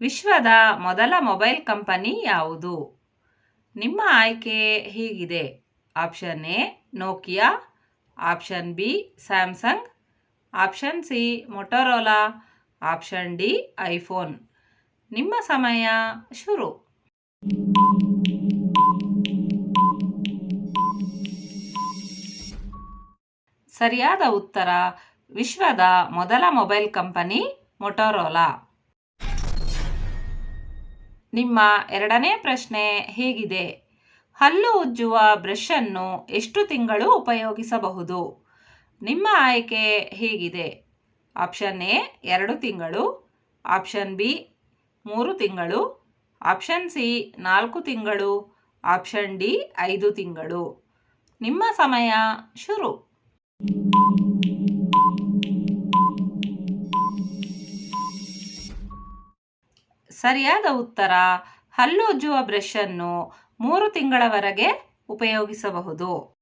ವಿಶ್ವದ ಮೊದಲ mobile company ಯಾವುದು? ನಿಮ್ಮ ಆಯ್ಕೆ ಹೀಗಿದೆ. Option A, Nokia. Option B, Samsung. Option C, Motorola. Option D, iPhone. ನಿಮ್ಮ ಸಮಯ ಶುರು. ಸರಿಯಾದ ಉತ್ತರ, ವಿಶ್ವದ ಮೊದಲ ಮೊಬೈಲ್ ಕಂಪನಿ ಮೊಟೊರೋಲಾ. ನಿಮ್ಮ ಎರಡನೇ ಪ್ರಶ್ನೆ ಹೇಗಿದೆ. ಹಲ್ಲು ಉಜ್ಜುವ ಬ್ರಷನ್ನು ಎಷ್ಟು ತಿಂಗಳು ಉಪಯೋಗಿಸಬಹುದು? ನಿಮ್ಮ ಆಯ್ಕೆ ಹೀಗಿದೆ. ಆಪ್ಷನ್ ಎ, ಎರಡು ತಿಂಗಳು. ಆಪ್ಷನ್ ಬಿ, ಮೂರು ತಿಂಗಳು. ಆಪ್ಷನ್ ಸಿ, ನಾಲ್ಕು ತಿಂಗಳು. ಆಪ್ಷನ್ ಡಿ, ಐದು ತಿಂಗಳು. ನಿಮ್ಮ ಸಮಯ ಶುರು. ಸರಿಯಾದ ಉತ್ತರ ಹಲ್ಲುಜ್ಜುವ ಬ್ರಷ್ ಅನ್ನು ಮೂರು ತಿಂಗಳವರೆಗೆ ಉಪಯೋಗಿಸಬಹುದು.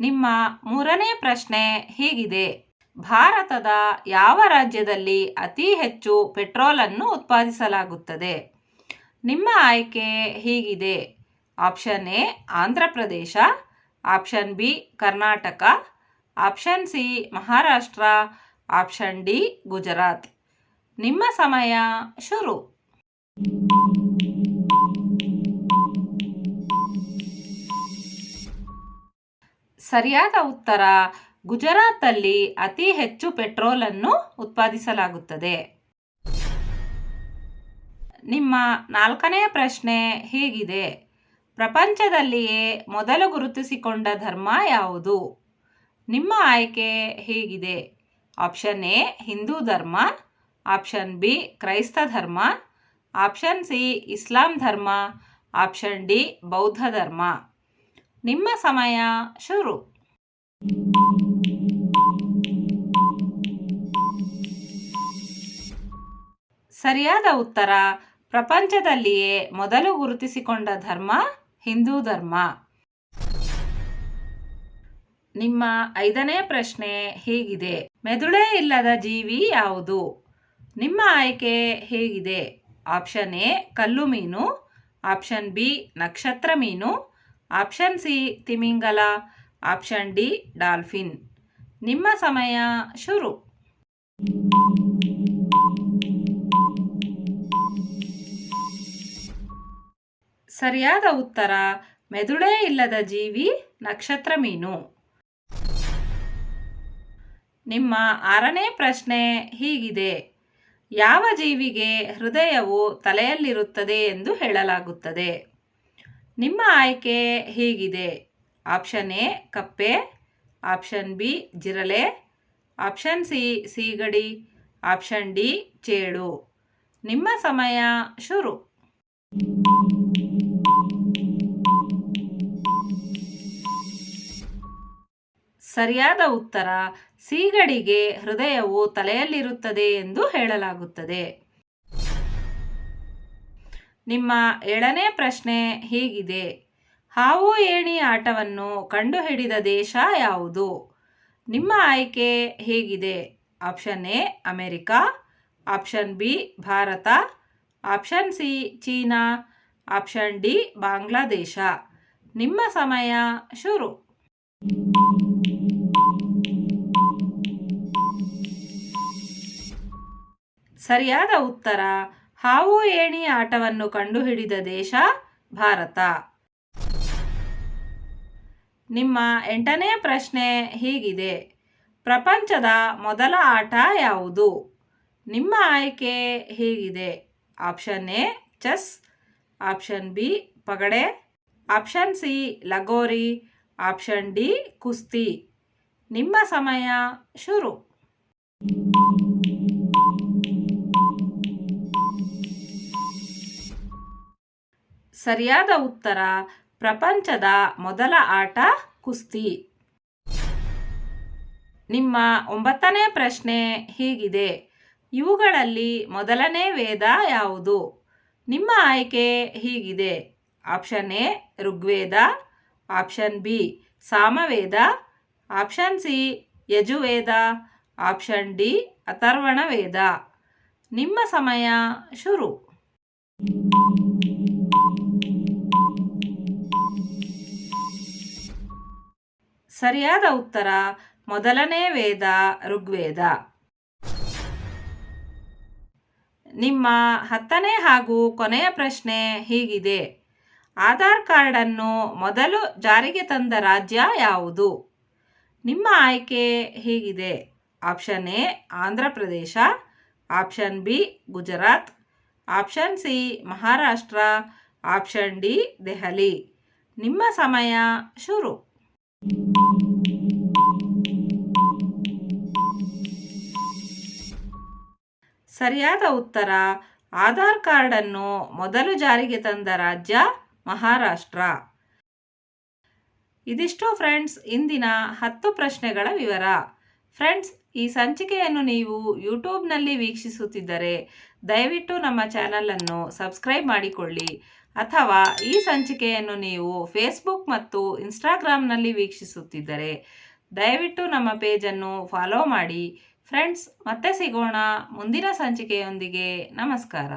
ನಿಮ್ಮ ಮೂರನೇ ಪ್ರಶ್ನೆ ಹೀಗಿದೆ. ಭಾರತದ ಯಾವ ರಾಜ್ಯದಲ್ಲಿ ಅತಿ ಹೆಚ್ಚು ಪೆಟ್ರೋಲನ್ನು ಉತ್ಪಾದಿಸಲಾಗುತ್ತದೆ? ನಿಮ್ಮ ಆಯ್ಕೆ ಹೀಗಿದೆ. Option A, Andhra Pradesh. Option B, Karnataka. Option C, Maharashtra. Option D, Gujarat. ನಿಮ್ಮ ಸಮಯ ಶುರು. ಸರಿಯಾದ ಉತ್ತರ, ಗುಜರಾತಲ್ಲಿ ಅತಿ ಹೆಚ್ಚು ಪೆಟ್ರೋಲನ್ನು ಉತ್ಪಾದಿಸಲಾಗುತ್ತದೆ. ನಿಮ್ಮ ನಾಲ್ಕನೇ ಪ್ರಶ್ನೆ ಹೀಗಿದೆ. ಪ್ರಪಂಚದಲ್ಲಿಯೇ ಮೊದಲು ಗುರುತಿಸಿಕೊಂಡ ಧರ್ಮ ಯಾವುದು? ನಿಮ್ಮ ಆಯ್ಕೆ ಹೀಗಿದೆ. ಆಪ್ಷನ್ ಎ, ಹಿಂದೂ ಧರ್ಮ. ಆಪ್ಷನ್ ಬಿ, ಕ್ರೈಸ್ತ ಧರ್ಮ. ಆಪ್ಷನ್ ಸಿ, ಇಸ್ಲಾಂ ಧರ್ಮ. ಆಪ್ಷನ್ ಡಿ, ಬೌದ್ಧ ಧರ್ಮ. ನಿಮ್ಮ ಸಮಯ ಶುರು. ಸರಿಯಾದ ಉತ್ತರ, ಪ್ರಪಂಚದಲ್ಲಿಯೇ ಮೊದಲು ಗುರುತಿಸಿಕೊಂಡ ಧರ್ಮ ಹಿಂದೂ ಧರ್ಮ. ನಿಮ್ಮ ಐದನೇ ಪ್ರಶ್ನೆ ಹೀಗಿದೆ. ಮೆದುಳೇ ಇಲ್ಲದ ಜೀವಿ ಯಾವುದು? ನಿಮ್ಮ ಆಯ್ಕೆ ಹೇಗಿದೆ? ಆಪ್ಷನ್ ಎ, ಕಲ್ಲು ಮೀನು. ಆಪ್ಷನ್ ಬಿ, ನಕ್ಷತ್ರ ಮೀನು. Option C, ತಿಮಿಂಗಲ. Option D, dolphin. ನಿಮ್ಮ ಸಮಯ ಶುರು. ಸರಿಯಾದ ಉತ್ತರ, ಮೆದುಳೇ ಇಲ್ಲದ ಜೀವಿ, ನಕ್ಷತ್ರ ಮೀನು. ನಿಮ್ಮ ಆರನೇ ಪ್ರಶ್ನೆ ಹೀಗಿದೆ. ಯಾವ ಜೀವಿಗೆ ಹೃದಯವು ತಲೆಯಲ್ಲಿರುತ್ತದೆ ಎಂದು ಹೇಳಲಾಗುತ್ತದೆ. ನಿಮ್ಮ ಆಯ್ಕೆ ಹೀಗಿದೆ. ಆಪ್ಷನ್ ಎ, ಕಪ್ಪೆ. ಆಪ್ಷನ್ ಬಿ ಜಿರಲೆ ಆಪ್ಷನ್ ಸಿ, ಸೀಗಡಿ. ಆಪ್ಷನ್ ಡಿ ಚೇಳು ನಿಮ್ಮ ಸಮಯ ಶುರು. ಸರಿಯಾದ ಉತ್ತರ ಸೀಗಡಿಗೆ ಹೃದಯವು ತಲೆಯಲ್ಲಿರುತ್ತದೆ ಎಂದು ಹೇಳಲಾಗುತ್ತದೆ. ನಿಮ್ಮ ಏಳನೇ ಪ್ರಶ್ನೆ ಹೀಗಿದೆ. ಹಾವು ಏಣಿ ಆಟವನ್ನು ಕಂಡುಹಿಡಿದ ದೇಶ ಯಾವುದು? ನಿಮ್ಮ ಆಯ್ಕೆ ಹೇಗಿದೆ. Option A, America. Option B, Bharat. Option C, China. Option D, Bangladesh. ನಿಮ್ಮ ಸಮಯ ಶುರು. ಸರಿಯಾದ ಉತ್ತರ. ಹಾವು ಏಣಿ ಆಟವನ್ನು ಕಂಡುಹಿಡಿದ ದೇಶ ಭಾರತ. ನಿಮ್ಮ ಎಂಟನೇ ಪ್ರಶ್ನೆ ಹೀಗಿದೆ. ಪ್ರಪಂಚದ ಮೊದಲ ಆಟ ಯಾವುದು? ನಿಮ್ಮ ಆಯ್ಕೆ ಹೀಗಿದೆ. Option A, chess. Option B, ಪಗಡೆ. Option C, ಲಗೋರಿ. ಆಪ್ಷನ್ ಡಿ, ಕುಸ್ತಿ. ನಿಮ್ಮ ಸಮಯ ಶುರು. ಸರಿಯಾದ ಉತ್ತರ, ಪ್ರಪಂಚದ ಮೊದಲ ಆಟ ಕುಸ್ತಿ. ನಿಮ್ಮ ಒಂಬತ್ತನೇ ಪ್ರಶ್ನೆ ಹೀಗಿದೆ. ಇವುಗಳಲ್ಲಿ ಮೊದಲನೇ ವೇದ ಯಾವುದು? ನಿಮ್ಮ ಆಯ್ಕೆ ಹೀಗಿದೆ. Option A, Rigveda. Option B, Samaveda. Option C, Yajurveda. Option D Atharvana Veda ನಿಮ್ಮ ಸಮಯ ಶುರು. ಸರಿಯಾದ ಉತ್ತರ, ಮೊದಲನೇ ವೇದ, ಋಗ್ವೇದ. ನಿಮ್ಮ ಹತ್ತನೇ ಹಾಗೂ ಕೊನೆಯ ಪ್ರಶ್ನೆ ಹೀಗಿದೆ. ಆಧಾರ್ ಕಾರ್ಡನ್ನು ಮೊದಲು ಜಾರಿಗೆ ತಂದ ರಾಜ್ಯ ಯಾವುದು? ನಿಮ್ಮ ಆಯ್ಕೆ ಹೀಗಿದೆ. Option A, Andhra Pradesh, option B, Gujarat. Option C, Maharashtra. Option D, Delhi. ನಿಮ್ಮ ಸಮಯ ಶುರು. ಸರಿಯಾದ ಉತ್ತರ, ಆಧಾರ್ ಕಾರ್ಡನ್ನು ಮೊದಲು ಜಾರಿಗೆ ತಂದ ರಾಜ್ಯ ಮಹಾರಾಷ್ಟ್ರ. ಇದಿಷ್ಟು ಫ್ರೆಂಡ್ಸ್, ಇಂದಿನ ಹತ್ತು ಪ್ರಶ್ನೆಗಳ ವಿವರ. ಫ್ರೆಂಡ್ಸ್, ಈ ಸಂಚಿಕೆಯನ್ನು ನೀವು ಯೂಟ್ಯೂಬ್ನಲ್ಲಿ ವೀಕ್ಷಿಸುತ್ತಿದ್ದರೆ ದಯವಿಟ್ಟು ನಮ್ಮ ಚಾನಲನ್ನು ಸಬ್ಸ್ಕ್ರೈಬ್ ಮಾಡಿಕೊಳ್ಳಿ. ಅಥವಾ ಈ ಸಂಚಿಕೆಯನ್ನು ನೀವು ಫೇಸ್ಬುಕ್ ಮತ್ತು ಇನ್ಸ್ಟಾಗ್ರಾಮ್ನಲ್ಲಿ ವೀಕ್ಷಿಸುತ್ತಿದ್ದರೆ ದಯವಿಟ್ಟು ನಮ್ಮ ಪೇಜನ್ನು ಫಾಲೋ ಮಾಡಿ. ಫ್ರೆಂಡ್ಸ್, ಮತ್ತೆ ಸಿಗೋಣ ಮುಂದಿನ ಸಂಚಿಕೆಯೊಂದಿಗೆ. ನಮಸ್ಕಾರ.